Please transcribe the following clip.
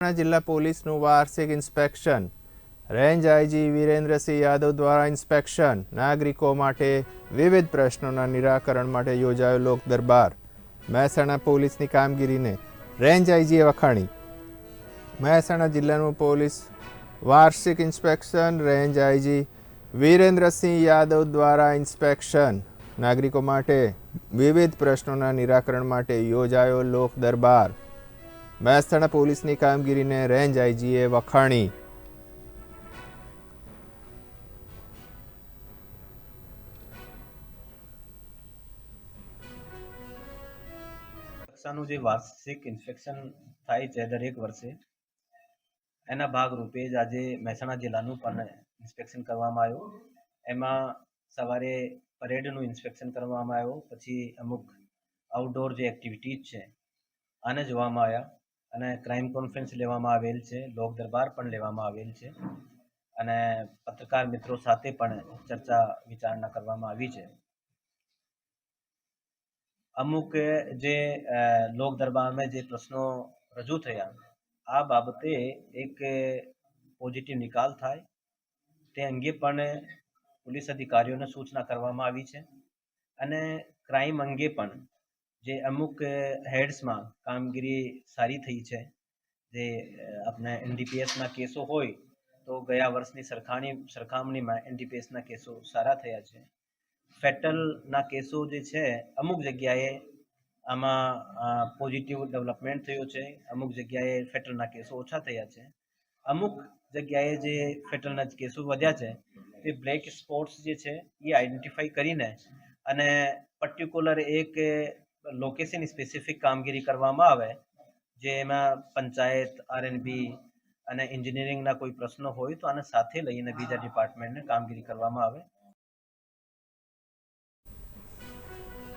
જિલ્લા પોલીસનું વાર્ષિક inspection. Range IG Virendrasinh Yadav દ્વારા ઇન્સ્પેક્શન. નાગરિકો માટે વિવિધ પ્રશ્નોના નિરાકરણ માટે યોજાયો લોક દરબાર મહેસાણા પોલીસની કામગીરીને રેન્જ આઈજીએ વખાણી. મહેસાણા જિલ્લાનું પોલીસ વાર્ષિક inspection. Range IG Virendrasinh Yadav દ્વારા ઇન્સ્પેક્શન. નાગરિકો માટે વિવિધ પ્રશ્નોના નિરાકરણ માટે યોજાયો લોક દરબાર મહેસાણા પોલીસની કામગીરીને રેન્જ આઈજીએ વખાણી. કક્ષાનું જે વાર્ષિક ઇન્સ્પેક્શન થાય છે દરેક વર્ષે, એના ભાગરૂપે જ આજે મહેસાણા જિલ્લાનું પણ ઇન્સ્પેક્શન કરવામાં આવ્યું. એમાં સવારે પરેડનું ઇન્સ્પેક્શન કરવામાં આવ્યું, પછી અમુક આઉટડોર જે એક્ટિવિટીઝ છે, આને જોવામાં આવ્યા. અને ક્રાઇમ કોન્ફરન્સ લેવામાં આવેલ છે, લોક દરબાર પણ લેવામાં આવેલ છે અને પત્રકાર મિત્રો સાથે પણ ચર્ચા વિચારણા કરવામાં આવી છે. અમુક જે લોક દરબારમાં જે પ્રશ્નો રજૂ થયા, આ બાબતે એક પોઝિટિવ નિકાલ થાય તે અંગે પણ પોલીસ અધિકારીઓને સૂચના કરવામાં આવી છે અને ક્રાઇમ અંગે પણ જે અમુક હેડ્સમાં કામગીરી સારી થઈ છે, જે આપણે એનડીપીએસના કેસો હોય, તો ગયા વર્ષની સરખાણી, સરખામણીમાં એનડીપીએસના કેસો સારા થયા છે. ફેટલના કેસો જે છે, અમુક જગ્યાએ આમાં પોઝિટિવ ડેવલપમેન્ટ થયો છે, અમુક જગ્યાએ ફેટલના કેસો ઓછા થયા છે. અમુક જગ્યાએ જે ફેટલના કેસો વધ્યા છે, તે બ્લેક સ્પોટ્સ જે છે, એ આઈડેન્ટિફાઈ કરીને અને પર્ટિક્યુલર એક લોકેશન સ્પેસિફિક કામગીરી કરવામાં આવે જેમાં પંચાયત આરએનબી અને એન્જિનિયરિંગના કોઈ પ્રશ્નો હોય તો આને સાથે લઈને બીજા ડિપાર્ટમેન્ટને કામગીરી કરવામાં આવે.